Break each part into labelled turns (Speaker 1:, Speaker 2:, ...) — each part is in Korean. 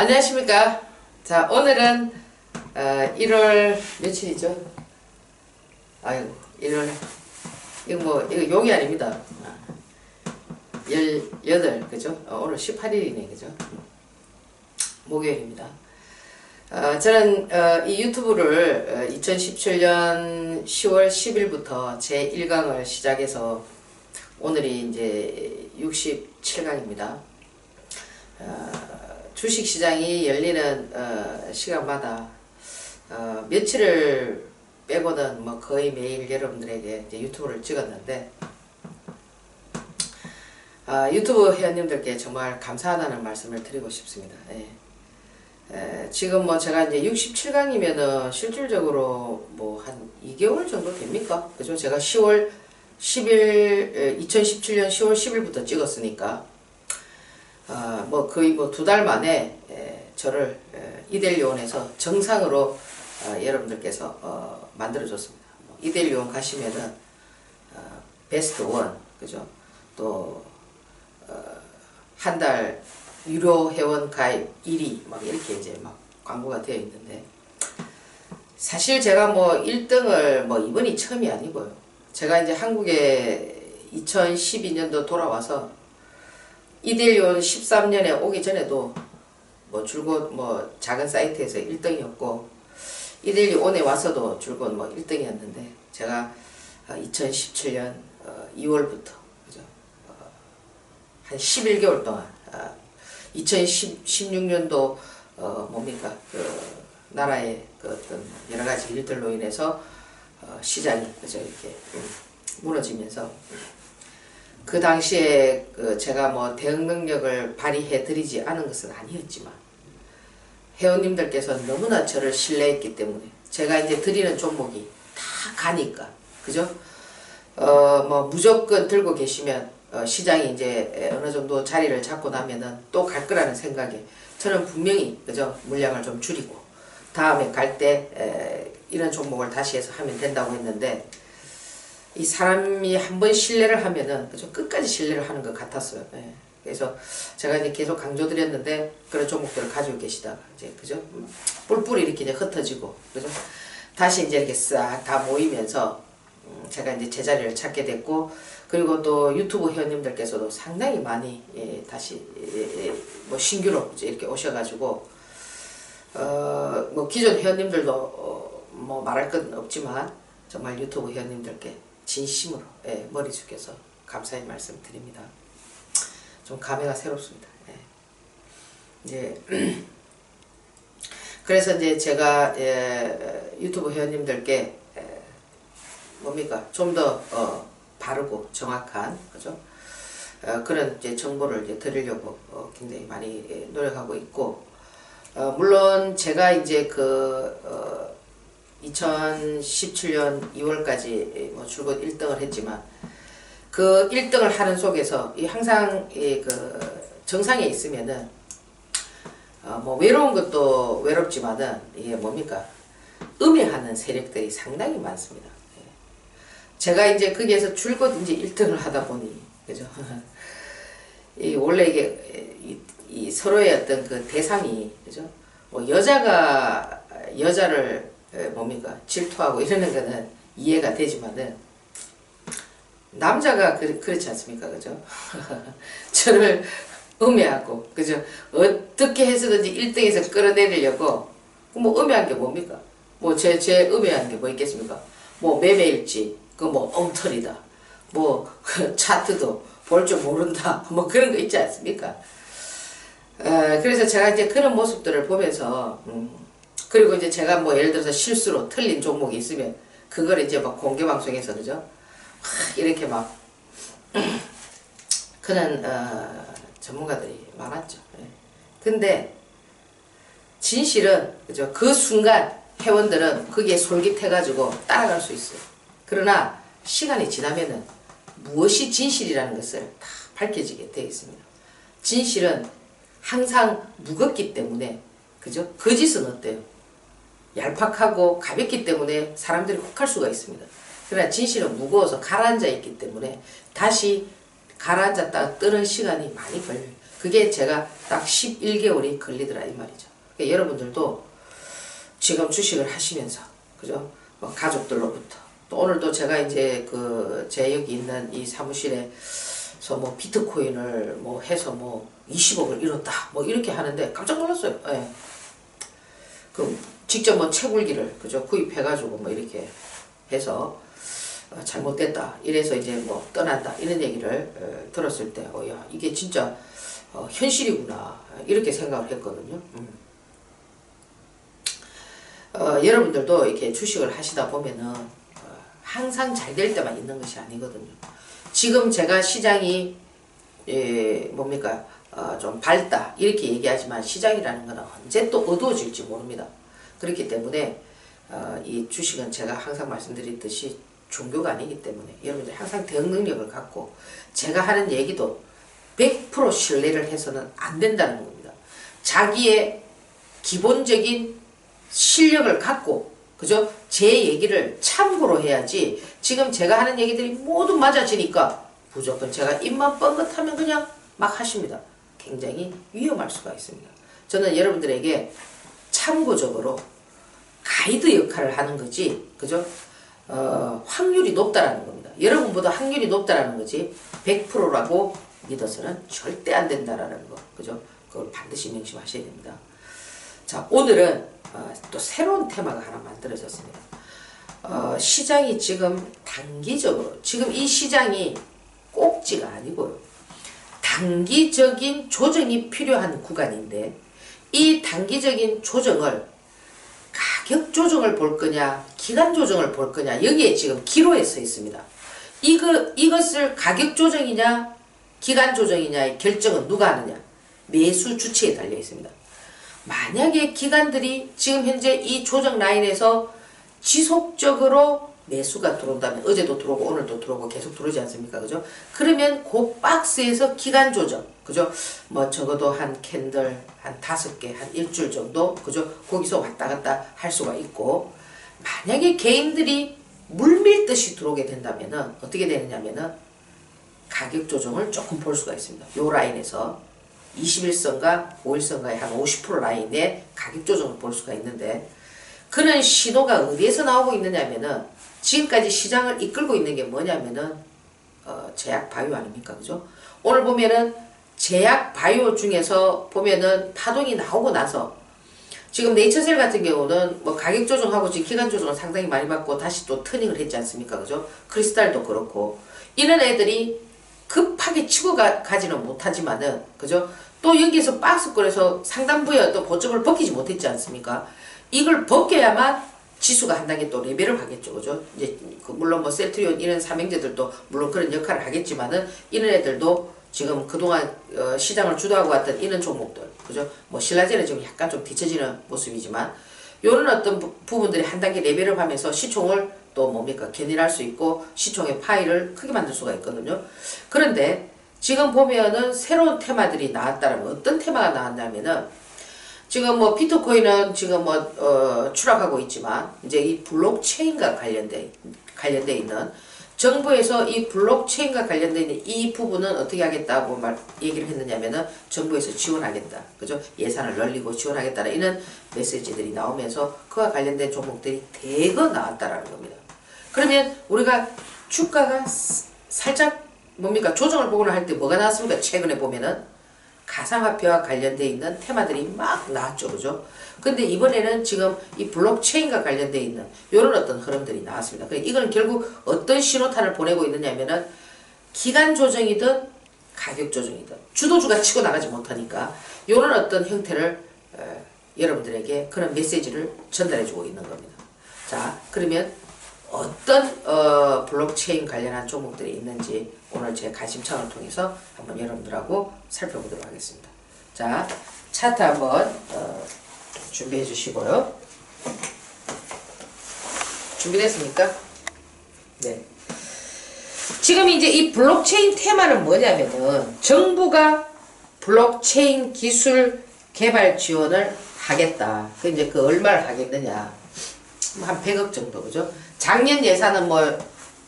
Speaker 1: 안녕하십니까. 자, 오늘은 어, 1월 며칠이죠? 아이고, 1월 이거 뭐 이거 용이 아닙니다. 18, 그죠? 어, 오늘 18일이네, 그죠? 목요일입니다. 어, 저는 어, 이 유튜브를 2017년 10월 10일부터 제 1강을 시작해서 오늘이 이제 67강입니다. 주식 시장이 열리는 어, 시간마다 어, 며칠을 빼고는 뭐 거의 매일 여러분들에게 유튜브를 찍었는데 아, 유튜브 회원님들께 정말 감사하다는 말씀을 드리고 싶습니다. 예. 에, 지금 뭐 제가 이제 67강이면은 실질적으로 뭐 한 2개월 정도 됩니까? 그죠? 제가 10월 10일, 2017년 10월 10일부터 찍었으니까 어, 뭐 거의 뭐 두 달 만에 에, 저를 에, 이델리온에서 정상으로 어, 여러분들께서 어, 만들어줬습니다. 뭐 이델리온 가시면은 어, 베스트 원 그죠? 또 한 달 유료 회원 가입 1위 막 이렇게 이제 막 광고가 되어 있는데 사실 제가 뭐 1등을 뭐 이번이 처음이 아니고요. 제가 이제 한국에 2012년도 돌아와서 이델리온 13년에 오기 전에도 뭐 줄곧 뭐 작은 사이트에서 1등이었고 이델리온에 와서도 줄곧 뭐 1등이었는데 제가 2017년 2월부터 그죠? 어, 한 11개월 동안 2016년도 어 뭡니까 그 나라의 그 어떤 여러 가지 일들로 인해서 어 시장이 그죠 이렇게 무너지면서 그 당시에 그 제가 뭐 대응 능력을 발휘해 드리지 않은 것은 아니었지만 회원님들께서 너무나 저를 신뢰했기 때문에 제가 이제 드리는 종목이 다 가니까 그죠? 어 뭐 무조건 들고 계시면 어 시장이 이제 어느 정도 자리를 잡고 나면은 또 갈 거라는 생각에 저는 분명히 그죠 물량을 좀 줄이고 다음에 갈 때 이런 종목을 다시 해서 하면 된다고 했는데 이 사람이 한 번 신뢰를 하면은 그죠 끝까지 신뢰를 하는 것 같았어요. 예. 그래서 제가 이제 계속 강조드렸는데 그런 종목들을 가지고 계시다가 이제 그죠 뿔뿔이 이렇게 이제 흩어지고 그죠 다시 이제 이렇게 싹 다 모이면서 음 제가 이제 제자리를 찾게 됐고 그리고 또 유튜브 회원님들께서도 상당히 많이 예, 다시 예, 예, 뭐 신규로 이렇게 오셔가지고 어 뭐 기존 회원님들도 어, 뭐 말할 건 없지만 정말 유튜브 회원님들께 진심으로 예, 머리 숙여서 감사의 말씀 드립니다. 좀 감회가 새롭습니다. 예. 이제 그래서 이제 제가 예, 유튜브 회원님들께 예, 뭡니까 좀더 어, 바르고 정확한 그죠? 어, 그런 이제 정보를 이제 드리려고 어, 굉장히 많이 예, 노력하고 있고 어, 물론 제가 이제 그 2017년 2월까지 뭐 줄곧 1등을 했지만 그 1등을 하는 속에서 항상 그 정상에 있으면은 어 뭐 외로운 것도 외롭지만은 이게 뭡니까 음해하는 세력들이 상당히 많습니다. 예. 제가 이제 거기에서 줄곧 이제 1등을 하다 보니 그죠? 이 원래 이게 이, 이 서로의 어떤 그 대상이 그죠? 뭐 여자가 여자를 뭡니까? 질투하고 이러는 거는 이해가 되지만은 남자가 그, 그렇지 않습니까? 그죠? 저를 음해하고 그죠? 어떻게 해서든지 1등에서 끌어내리려고 뭐 음해한 게 뭡니까? 뭐제제 음해한 게 뭐 있겠습니까? 뭐 매매일지 그 뭐 엉터리다 뭐 차트도 볼 줄 모른다 뭐 그런 거 있지 않습니까? 에, 그래서 제가 이제 그런 모습들을 보면서 음, 그리고 이제 제가 뭐 예를 들어서 실수로 틀린 종목이 있으면 그걸 이제 막 공개 방송에서 그죠? 막 이렇게 막 그런 어, 전문가들이 많았죠. 예. 근데 진실은 그죠? 그 순간 회원들은 거기에 솔깃해가지고 따라갈 수 있어요. 그러나 시간이 지나면은 무엇이 진실이라는 것을 다 밝혀지게 되어 있습니다. 진실은 항상 무겁기 때문에 그죠? 거짓은 어때요? 얄팍하고 가볍기 때문에 사람들이 혹할 수가 있습니다. 그러나 진실은 무거워서 가라앉아 있기 때문에 다시 가라앉았다 뜨는 시간이 많이 걸려요. 그게 제가 딱 11개월이 걸리더라 이 말이죠. 그러니까 여러분들도 지금 주식을 하시면서 그죠? 뭐 가족들로부터 또 오늘도 제가 이제 그 제 여기 있는 이 사무실에서 뭐 비트코인을 뭐 해서 뭐 20억을 잃었다 뭐 이렇게 하는데 깜짝 놀랐어요. 예. 그 직접 뭐 채굴기를 그죠 구입해가지고 뭐 이렇게 해서 어, 잘못됐다 이래서 이제 뭐 떠난다 이런 얘기를 어, 들었을 때 어 야 이게 진짜 어, 현실이구나 이렇게 생각을 했거든요. 음. 어, 여러분들도 이렇게 주식을 하시다 보면은 어, 항상 잘 될 때만 있는 것이 아니거든요. 지금 제가 시장이 예, 뭡니까 어, 좀 밝다 이렇게 얘기하지만 시장이라는 것은 언제 또 어두워질지 모릅니다. 그렇기 때문에 어, 이 주식은 제가 항상 말씀드렸듯이 종교가 아니기 때문에 여러분들 항상 대응 능력을 갖고 제가 하는 얘기도 100% 신뢰를 해서는 안 된다는 겁니다. 자기의 기본적인 실력을 갖고 그죠? 제 얘기를 참고로 해야지 지금 제가 하는 얘기들이 모두 맞아지니까 무조건 제가 입만 뻥긋하면 그냥 막 하십니다. 굉장히 위험할 수가 있습니다. 저는 여러분들에게 참고적으로 가이드 역할을 하는 거지 그죠? 어, 확률이 높다라는 겁니다. 여러분보다 확률이 높다라는 거지 100%라고 믿어서는 절대 안 된다라는 거 그죠? 그걸 반드시 명심하셔야 됩니다. 자 오늘은 어, 또 새로운 테마가 하나 만들어졌습니다. 어, 시장이 지금 단기적으로 지금 이 시장이 꼭지가 아니고요. 단기적인 조정이 필요한 구간인데 이 단기적인 조정을 가격 조정을 볼 거냐 기간 조정을 볼 거냐 여기에 지금 기로에 서 있습니다. 이거, 이것을 가격 조정이냐 기간 조정이냐의 결정은 누가 하느냐 매수 주체에 달려 있습니다. 만약에 기관들이 지금 현재 이 조정 라인에서 지속적으로 매수가 들어온다면 어제도 들어오고 오늘도 들어오고 계속 들어오지 않습니까? 그죠? 그러면 그 박스에서 기간 조정, 그죠? 뭐 적어도 한 캔들 한 다섯 개, 한 일주일 정도, 그죠? 거기서 왔다 갔다 할 수가 있고 만약에 개인들이 물밀듯이 들어오게 된다면은 어떻게 되느냐면은 가격 조정을 조금 볼 수가 있습니다. 요 라인에서 21선과 5일선과의 한 50% 라인에 가격 조정을 볼 수가 있는데 그런 신호가 어디에서 나오고 있느냐면은 지금까지 시장을 이끌고 있는 게 뭐냐면은 어, 제약 바이오 아닙니까 그죠? 오늘 보면은 제약 바이오 중에서 보면은 파동이 나오고 나서 지금 네이처셀 같은 경우는 뭐 가격 조정하고 지금 기간 조정을 상당히 많이 받고 다시 또 터닝을 했지 않습니까 그죠? 크리스탈도 그렇고 이런 애들이 급하게 치고 가, 가지는 못하지만은 그죠? 또 여기에서 박스권에서 상당부의 또 고점을 벗기지 못했지 않습니까? 이걸 벗겨야만 지수가 한 단계 또 레벨을 하겠죠. 그죠? 이제 그 물론 뭐 셀트리온 이런 삼형제들도 물론 그런 역할을 하겠지만은 이런 애들도 지금 그동안 어 시장을 주도하고 왔던 이런 종목들 그죠? 뭐 신라젠은 지금 약간 좀 뒤처지는 모습이지만 요런 어떤 부, 부분들이 한 단계 레벨을 하면서 시총을 또 뭡니까 견인할 수 있고 시총의 파일을 크게 만들 수가 있거든요. 그런데 지금 보면은 새로운 테마들이 나왔다는 어떤 테마가 나왔냐면은 지금 뭐 비트코인은 지금 뭐 어, 추락하고 있지만 이제 이 블록체인과 관련돼 관련돼 있는 정부에서 이 블록체인과 있는 이 부분은 어떻게 하겠다고 말 얘기를 했느냐면은 정부에서 지원하겠다. 그죠? 예산을 늘리고 지원하겠다는 이런 메시지들이 나오면서 그와 관련된 종목들이 대거 나왔다라는 겁니다. 그러면 우리가 주가가 살짝 뭡니까 조정을 보거나 할 때 뭐가 나왔습니까? 최근에 보면은 가상화폐와 관련돼 있는 테마들이 막 나왔죠. 그죠? 근데 이번에는 지금 이 블록체인과 관련돼 있는 이런 어떤 흐름들이 나왔습니다. 그러니까 이거는 결국 어떤 신호탄을 보내고 있느냐면은 기간 조정이든 가격 조정이든 주도주가 치고 나가지 못하니까 이런 어떤 형태를 어, 여러분들에게 그런 메시지를 전달해 주고 있는 겁니다. 자 그러면 어떤 어, 블록체인 관련한 종목들이 있는지 오늘 제 가심창을 통해서 한번 여러분들하고 살펴보도록 하겠습니다. 자, 차트 한번 어, 준비해 주시고요. 준비됐습니까? 네. 지금 이제 이 블록체인 테마는 뭐냐면은 정부가 블록체인 기술 개발 지원을 하겠다. 그 이제 그 얼마를 하겠느냐. 한 100억 정도 그죠? 작년 예산은 뭐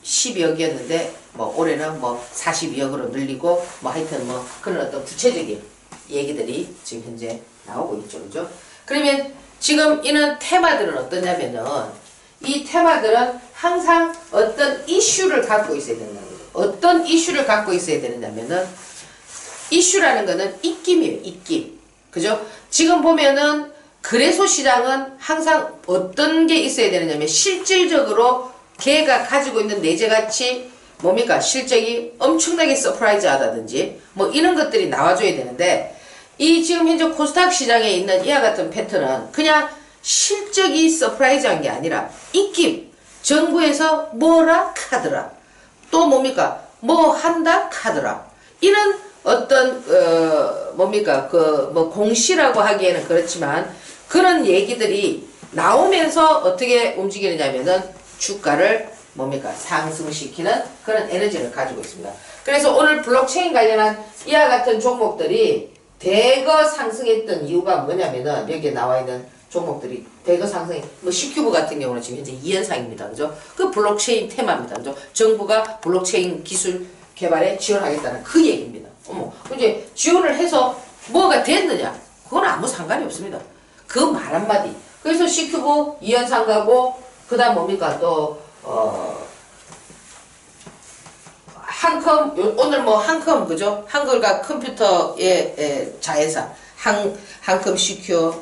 Speaker 1: 12억이었는데 뭐 올해는 뭐 42억으로 늘리고 뭐 하여튼 뭐 그런 어떤 구체적인 얘기들이 지금 현재 나오고 있죠. 그죠? 그러면 지금 이런 테마들은 어떠냐면은 이 테마들은 항상 어떤 이슈를 갖고 있어야 된다는 거죠. 어떤 이슈를 갖고 있어야 되느냐면은 이슈라는 거는 입김이에요. 입김. 그죠? 지금 보면은 거래소 시장은 항상 어떤 게 있어야 되느냐면 실질적으로 걔가 가지고 있는 내재 가치 뭡니까? 실적이 엄청나게 서프라이즈 하다든지 뭐 이런 것들이 나와줘야 되는데 이 지금 현재 코스닥 시장에 있는 이와 같은 패턴은 그냥 실적이 서프라이즈한 게 아니라 입김 정부에서 뭐라 카더라 또 뭡니까? 뭐 한다 카더라. 이런 어떤 어 뭡니까? 그 뭐 공시라고 하기에는 그렇지만 그런 얘기들이 나오면서 어떻게 움직이느냐면은 주가를 뭡니까 상승시키는 그런 에너지를 가지고 있습니다. 그래서 오늘 블록체인 관련한 이와 같은 종목들이 대거 상승했던 이유가 뭐냐면은 여기에 나와 있는 종목들이 대거 상승이 뭐 C큐브 같은 경우는 지금 현재 2연상입니다. 그죠? 그 블록체인 테마입니다. 그죠? 정부가 블록체인 기술 개발에 지원하겠다는 그 얘기입니다. 어머, 이제 지원을 해서 뭐가 됐느냐? 그건 아무 상관이 없습니다. 그 말 한마디. 그래서 C큐브 2연상 가고 그 다음 뭡니까 또 어, 한컴 요- 오늘 뭐 한컴 그죠? 한글과 컴퓨터의 에, 자회사 한 한컴 CQ,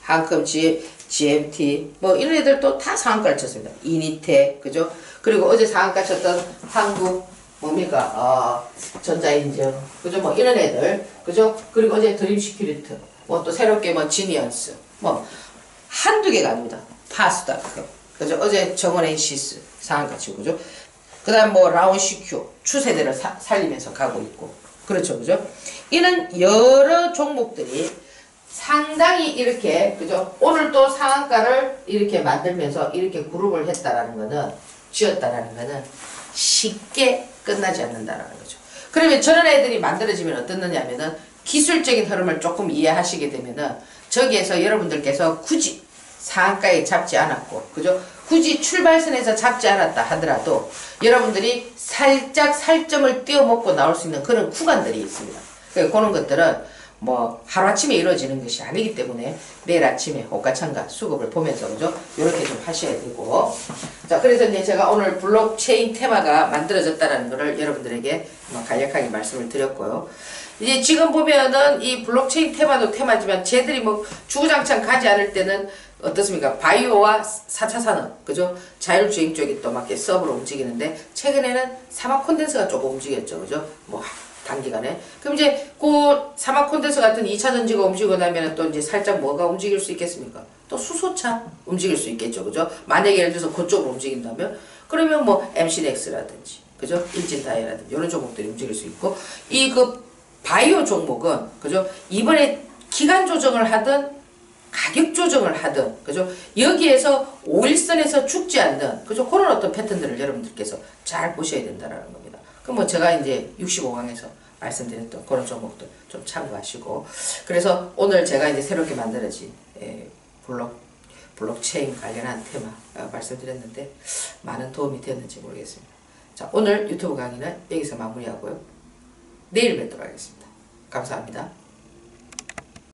Speaker 1: 한컴 G, GMT 뭐 이런 애들 또 다 상한가를 쳤습니다. 이니텍 그죠? 그리고 어제 상한가 쳤던 한국 뭡니까 어, 전자인증 그죠? 뭐 이런 애들 그죠? 그리고 어제 드림 시큐리트 뭐 또 새롭게 뭐 지니언스 뭐 한두 개가 아닙니다. 파스다크 그죠? 어제 정원 엔시스 상한가 치고 그죠? 그 다음 뭐 라온 CQ 추세대를 사- 살리면서 가고 있고. 그렇죠. 그죠? 이런 여러 종목들이 상당히 이렇게 그죠? 오늘 또 상한가를 이렇게 만들면서 이렇게 그룹을 했다라는 거는 쥐었다라는 거는 쉽게 끝나지 않는다라는 거죠. 그러면 저런 애들이 만들어지면 어떻느냐면은 기술적인 흐름을 조금 이해하시게 되면은 저기에서 여러분들께서 굳이 상한가에 잡지 않았고 그죠? 굳이 출발선에서 잡지 않았다 하더라도 여러분들이 살짝 살점을 띄워먹고 나올 수 있는 그런 구간들이 있습니다. 그 그런 것들은 뭐 하루아침에 이루어지는 것이 아니기 때문에 내일 아침에 호가창가 수급을 보면서 그죠? 이렇게 좀 하셔야 되고 자 그래서 이제 제가 오늘 블록체인 테마가 만들어졌다는 것을 여러분들에게 뭐 간략하게 말씀을 드렸고요. 이제 지금 보면은 이 블록체인 테마도 테마지만 쟤들이 뭐 주구장창 가지 않을 때는 어떻습니까? 바이오와 4차 산업, 그죠? 자율주행 쪽이 또막 서브로 움직이는데, 최근에는 사막 콘덴서가 조금 움직였죠, 그죠? 뭐, 단기간에. 그럼 이제, 그 사막 콘덴서 같은 2차 전지가 움직이고 나면 또 이제 살짝 뭐가 움직일 수 있겠습니까? 또 수소차 움직일 수 있겠죠, 그죠? 만약에 예를 들어서 그쪽으로 움직인다면, 그러면 뭐, MC넥스라든지, 그죠? 일진다이라든지, 이런 종목들이 움직일 수 있고, 이 그, 바이오 종목은, 그죠? 이번에 기간 조정을 하든, 가격 조정을 하든 그죠? 여기에서 5일선에서 죽지 않는 그죠? 그런 어떤 패턴들을 여러분들께서 잘 보셔야 된다라는 겁니다. 그럼 뭐 제가 이제 65강에서 말씀드렸던 그런 종목들 좀 참고하시고. 그래서 오늘 제가 이제 새롭게 만들어진 예, 블록 블록체인 관련한 테마 어, 말씀드렸는데 많은 도움이 됐는지 모르겠습니다. 자 오늘 유튜브 강의는 여기서 마무리하고요. 내일 뵙도록 하겠습니다. 감사합니다